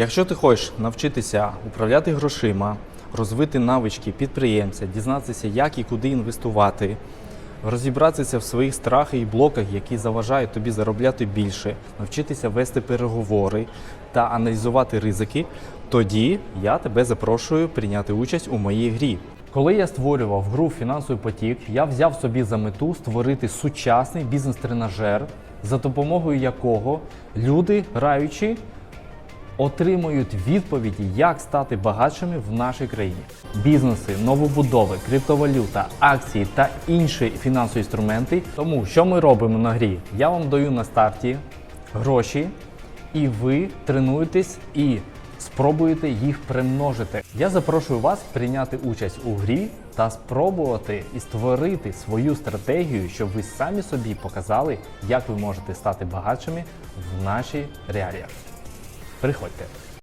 Якщо ти хочеш навчитися управляти грошима, розвити навички підприємця, дізнатися, як і куди інвестувати, розібратися в своїх страхах і блоках, які заважають тобі заробляти більше, навчитися вести переговори та аналізувати ризики, тоді я тебе запрошую прийняти участь у моїй грі. Коли я створював гру Фінансовий потік, я взяв собі за мету створити сучасний бізнес-тренажер, за допомогою якого люди, граючи, отримують відповіді, як стати багатшими в нашій країні. Бізнеси, новобудови, криптовалюта, акції та інші фінансові інструменти. Тому що ми робимо на грі? Я вам даю на старті гроші, і ви тренуєтесь і спробуєте їх примножити. Я запрошую вас прийняти участь у грі та спробувати і створити свою стратегію, щоб ви самі собі показали, як ви можете стати багатшими в нашій реаліях. Приходьте.